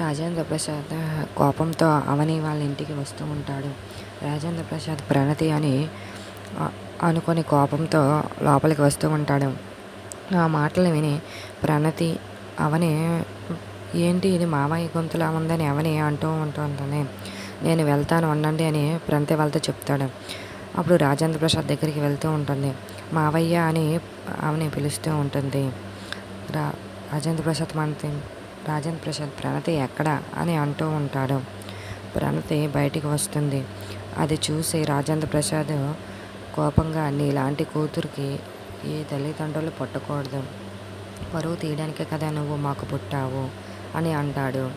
రాజేంద్ర ప్రసాద్ కోపంతో అవని వాళ్ళ ఇంటికి వస్తూ ఉంటాడు. రాజేంద్ర ప్రసాద్ ప్రణతి అని అనుకొని కోపంతో లోపలికి వస్తూ ఉంటాడు. ఆ మాటలు విని ప్రణతి అవని ఏంటి ఇది మామయ్య గొంతులా ఉందని అవని అంటూ ఉంటుంది. నేను వెళ్తాను ఉండండి అని ప్రణతి వాళ్ళతో చెప్తాడు. అప్పుడు రాజేంద్ర ప్రసాద్ దగ్గరికి వెళ్తూ ఉంటుంది. మావయ్య అని ఆమెని పిలుస్తూ ఉంటుంది. రా రాజేంద్ర ప్రసాద్ మనతి రాజేంద్ర ప్రసాద్ ప్రణతి ఎక్కడ అని అంటూ ఉంటాడు. ప్రణతి బయటికి వస్తుంది. అది చూసి రాజేంద్ర ప్రసాద్ కోపంగా నీలాంటి కూతురికి ఏ తల్లిదండ్రులు పుట్టకూడదు. పరువు తీయడానికే కదా నువ్వు మాకు పుట్టావు అని అంటాడు.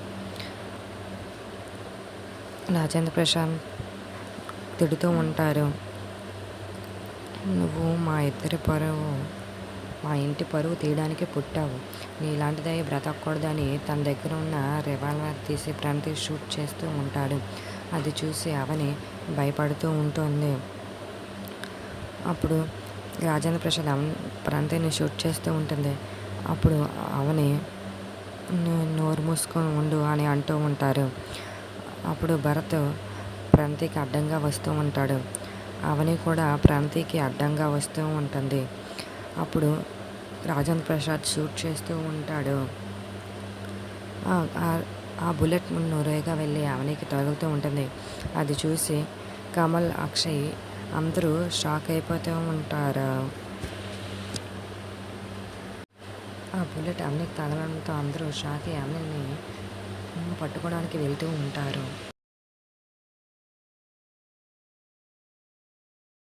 రాజేంద్ర ప్రసాద్ తిడుతూ ఉంటారు. నువ్వు మా ఇద్దరి పరువు మా ఇంటి పరువు తీయడానికి పుట్టావు. నీలాంటిదై బ్రతకూడదని తన దగ్గర ఉన్న రివాల్వర్ తీసి ప్రణతి షూట్ చేస్తూ ఉంటాడు. అది చూసి అవని భయపడుతూ ఉంటుంది. అప్పుడు రాజేంద్ర ప్రసాద్ అవని ప్రణతిని షూట్ చేస్తూ ఉంటుంది. అప్పుడు అవని నోరు మూసుకొని ఉండు అని అంటూ ఉంటారు. అప్పుడు భరత్ ప్రాంతికి అడ్డంగా వస్తూ ఉంటాడు. అవని కూడా ప్రాంతికి అడ్డంగా వస్తూ ఉంటుంది. అప్పుడు రాజేంద్ర ప్రసాద్ షూట్ చేస్తూ ఉంటాడు. ఆ- ఆ- ఆ బుల్లెట్ నూరేగా వెళ్ళి అవనికి తగులుతూ ఉంటుంది. అది చూసి కమల్ అక్షయ్ అందరూ షాక్ అయిపోతూ ఉంటారు. ఆ బుల్లెట్ అవనికి తగలడంతో అందరూ షాక్ అయ్యి అవనిని పట్టుకోవడానికి వెళ్తూ ఉంటారు.